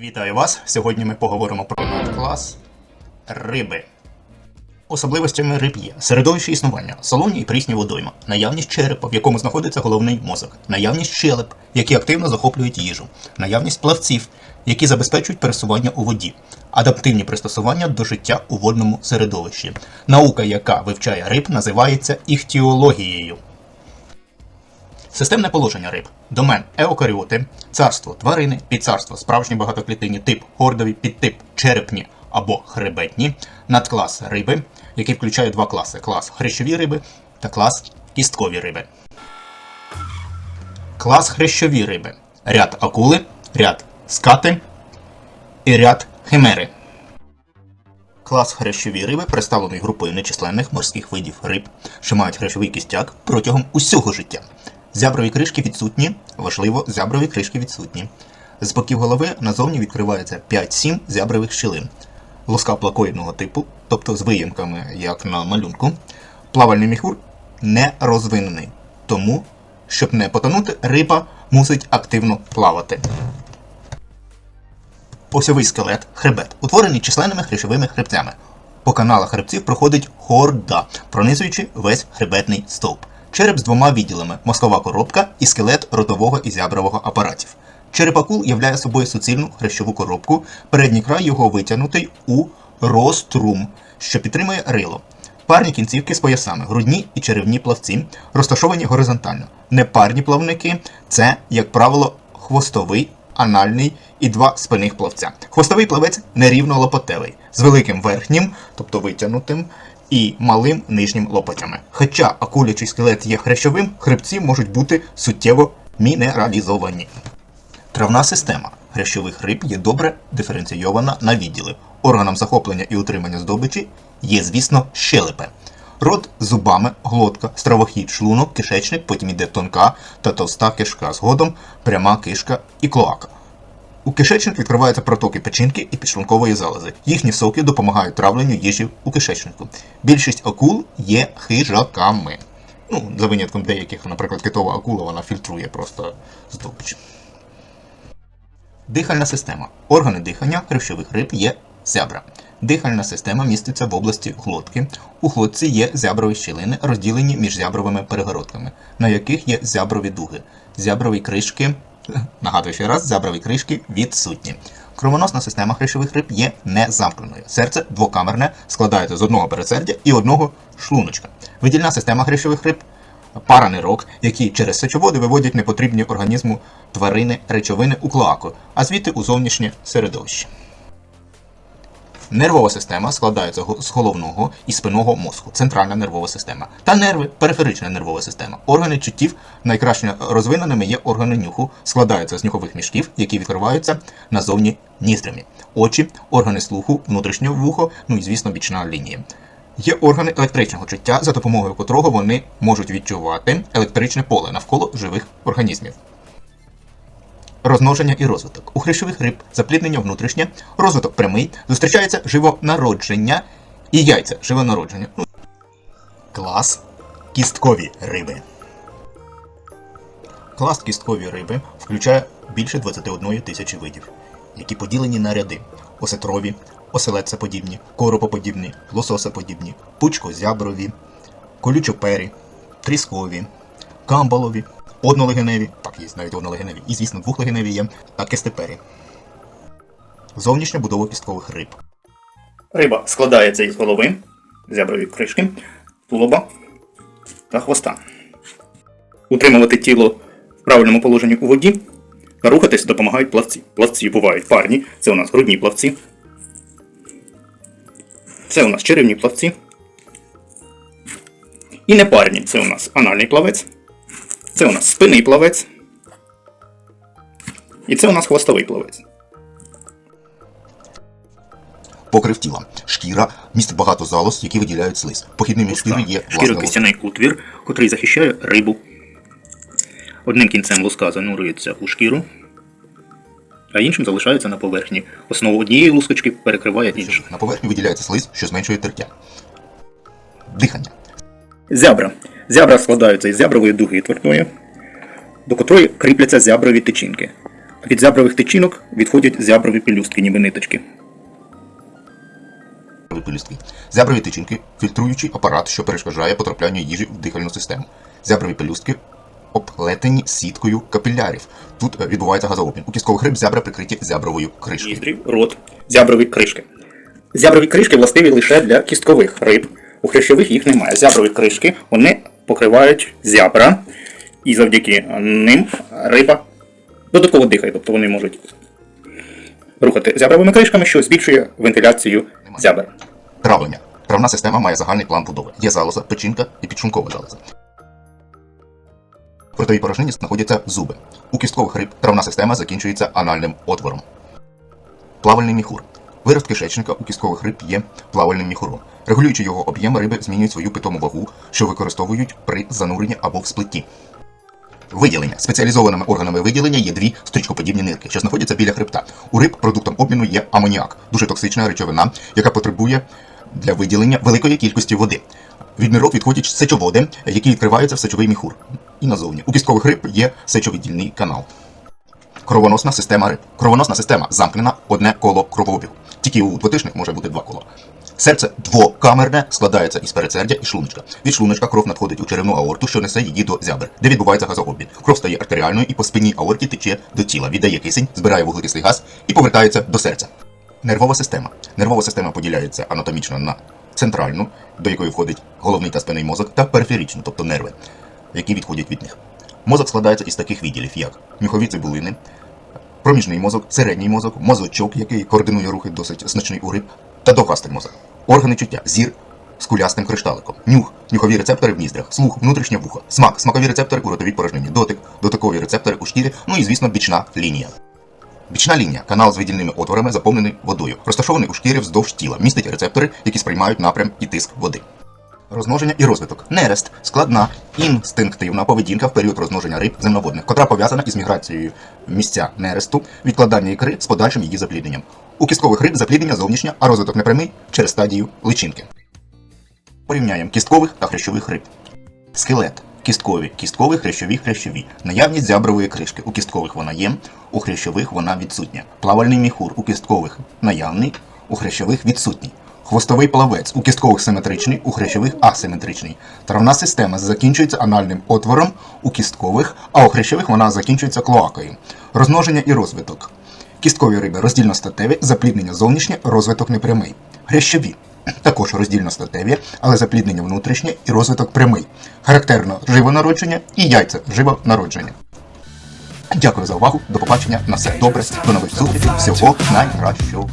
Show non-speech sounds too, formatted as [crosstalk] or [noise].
Вітаю вас! Сьогодні ми поговоримо про надклас риби. Особливостями риб є середовище існування, солоні і прісні водойма, наявність черепа, в якому знаходиться головний мозок, наявність щелеп, які активно захоплюють їжу, наявність плавців, які забезпечують пересування у воді, адаптивні пристосування до життя у водному середовищі. Наука, яка вивчає риб, називається іхтіологією. Системне положення риб. Домен еукаріоти, царство тварини, підцарство справжні багатоклітинні, тип гордові, підтип черепні або хребетні, надклас риби, який включає два класи: клас хрящові риби та клас кісткові риби. Клас хрящові риби. Ряд акули, ряд скати і ряд химери. Клас хрящові риби представлений групою нечисленних морських видів риб, що мають хрящовий кістяк протягом усього життя. Зяброві кришки відсутні, важливо, зяброві кришки відсутні. З боків голови назовні відкривається 5-7 зябрових щілин. Лоска плакоїдного типу, тобто з виїмками, як на малюнку. Плавальний міхур не розвинений. Тому, щоб не потонути, риба мусить активно плавати. Осьовий скелет, хребет, утворений численними хрящовими хребцями. По каналах хребців проходить хорда, пронизуючи весь хребетний стовп. Череп з двома відділами мозкова коробка і скелет ротового і зябрового апаратів. Череп акул являє собою суцільну хрящову коробку, передній край його витягнутий у рострум, що підтримує рило. Парні кінцівки з поясами, грудні і черевні плавці, розташовані горизонтально. Непарні плавники це, як правило, хвостовий, анальний і два спинних плавця. Хвостовий плавець нерівно лопотевий, з великим верхнім, тобто витягнутим, і малим нижнім лопатями. Хоча акулячий скелет є хрящовим, хребці можуть бути суттєво мінералізовані. Травна система хрящових риб є добре диференційована на відділи. Органом захоплення і утримання здобичі є, звісно, щелепи. Рот зубами, глотка, стравохід, шлунок, кишечник, потім йде тонка та товста кишка, згодом пряма кишка і клоака. У кишечник відкриваються протоки печінки і підшлункової залози. Їхні соки допомагають травленню їжі у кишечнику. Більшість акул є хижаками. Ну, за винятком деяких, наприклад, китова акула, вона фільтрує просто здобич. Дихальна система. Органи дихання хрящових риб є зябра. Дихальна система міститься в області глотки. У глотці є зяброві щілини, розділені між зябровими перегородками, на яких є зяброві дуги. Зяброві кришки, нагадую ще раз, забраві кришки відсутні. Кровоносна система хрящових риб є незамкненою. Серце двокамерне, складається з одного передсердя і одного шлуночка. Видільна система хрящових риб паранирок, які через сечоводи виводять непотрібні організму тварини речовини у клоаку, а звідти у зовнішнє середовище. Нервова система складається з головного і спинного мозку, центральна нервова система, та нерви, периферична нервова система. Органи чуттів найкраще розвиненими є органи нюху, складаються з нюхових мішків, які відкриваються назовні ніздрями. Очі, органи слуху, внутрішнє вухо, ну і звісно бічна лінія. Є органи електричного чуття, за допомогою котрого вони можуть відчувати електричне поле навколо живих організмів. Розмноження і розвиток. У хрящових риб запліднення внутрішнє, розвиток прямий, зустрічається живонародження і яйця живонародження. Ну, Клас кісткові риби. Клас кісткові риби включає більше 21 тисячі видів, які поділені на ряди осетрові, оселедцеподібні, коропоподібні, лососеподібні, пучкозяброві, колючопері, тріскові, камбалові, однолегеневі, так, є навіть однолегеневі, і, звісно, двохлегеневі є, та кистепері. Зовнішня будова кісткових риб. Риба складається із голови, зяброві кришки, тулуба та хвоста. Утримувати тіло в правильному положенні у воді та рухатись допомагають плавці. Плавці бувають парні, це у нас грудні плавці. Це у нас черевні плавці. І непарні це у нас анальний плавець. Це у нас спинний плавець. І це у нас хвостовий плавець. Покрив тіла. Шкіра містить багато залоз, які виділяють слиз. Похідними шкіри є власне. Шкірокістяний утвір, котрий захищає рибу. Одним кінцем луска занурюється у шкіру, а іншим залишається на поверхні. Основу однієї лускочки перекриває інша. На поверхні виділяється слиз, що зменшує тертя. Дихання. Зябра. Зябра складаються із зябрової дуги твердої, до котрої кріпляться зяброві тичинки. Від зябрових тичинок відходять зяброві пелюстки, ніби ниточки. Зяброві пелюстки. Зяброві тичинки фільтруючий апарат, що перешкоджає потраплянню їжі в дихальну систему. Зяброві пелюстки оплетені сіткою капілярів. Тут е, відбувається газообмін. У кісткових риб зябра прикриті зябровою кришкою. Ніздрів, рот, зяброві кришки. Зяброві кришки властиві лише для кісткових риб. У хрящових їх немає. Зяброві кришки вони покривають зябра, і завдяки ним риба додатково дихає, тобто вони можуть рухати зябровими кришками, що збільшує вентиляцію зябр. Травлення. Травна система має загальний план будови. Є залоза, печінка і підшлункова залоза. В ротовій порожнині знаходяться зуби. У кісткових риб травна система закінчується анальним отвором. Плавальний міхур. Вирост кишечника у кісткових риб є плавальним міхуром. Регулюючи його об'єм, риби змінюють свою питому вагу, що використовують при зануренні або в сплитті. Виділення. Спеціалізованими органами виділення є дві стрічкоподібні нирки, що знаходяться біля хребта. У риб продуктом обміну є амоніак, дуже токсична речовина, яка потребує для виділення великої кількості води. Від нирок відходять сечоводи, які відкриваються в сечовий міхур. І назовні. У кісткових риб є сечовидільний канал. Кровоносна система риб. Кровоносна система замкнена одне коло кровообігу. Тільки у двотишних може бути два кола. Серце двокамерне складається із передсердя і шлуночка. Від шлуночка кров надходить у черевну аорту, що несе її до зябр, де відбувається газообмін. Кров стає артеріальною і по спинній аорті тече до тіла, віддає кисень, збирає вуглекислий газ і повертається до серця. Нервова система. Нервова система поділяється анатомічно на центральну, до якої входить головний та спинний мозок, та периферичну, тобто нерви, які відходять від них. Мозок складається із таких відділів, як нюхові цибулини, проміжний мозок, середній мозок, мозочок, який координує рухи досить значний у риб, та довгастий мозок. Органи чуття, зір з кулястим кришталиком, нюх, нюхові рецептори в ніздрях, слух, внутрішнє вухо, смак, смакові рецептори у ротовій порожнині, дотик, дотикові рецептори у шкірі, ну і, звісно, бічна лінія. Бічна лінія канал з видільними отворами, заповнений водою, розташований у шкірі вздовж тіла, містить рецептори, які сприймають напрям і тиск води. Розмноження і розвиток. Нерест складна інстинктивна поведінка в період розмноження риб земноводних, котра пов'язана із міграцією місця нересту, відкладання ікри з подальшим її заплідненням. У кісткових риб запліднення зовнішнє, а розвиток непрямий через стадію личинки. Порівняємо кісткових та хрящових риб. Скелет. Кісткові, кісткові, хрящові, хрящові. Наявність зябрової кришки. У кісткових вона є, у хрящових вона відсутня. Плавальний міхур у кісткових наявний, у хрящових відсутній. Хвостовий плавець у кісткових симетричний, у хрящових асиметричний. Травна система закінчується анальним отвором у кісткових, а у хрящових вона закінчується клоакою. Розмноження і розвиток. Кісткові риби роздільно статеві, запліднення зовнішнє, розвиток непрямий. Хрящові [clears throat] також роздільно статеві, але запліднення внутрішнє і розвиток прямий. Характерно живонародження і яйця живонародження. Дякую за увагу. До побачення. На все добре. До нових зустрічей. Всього найкращого.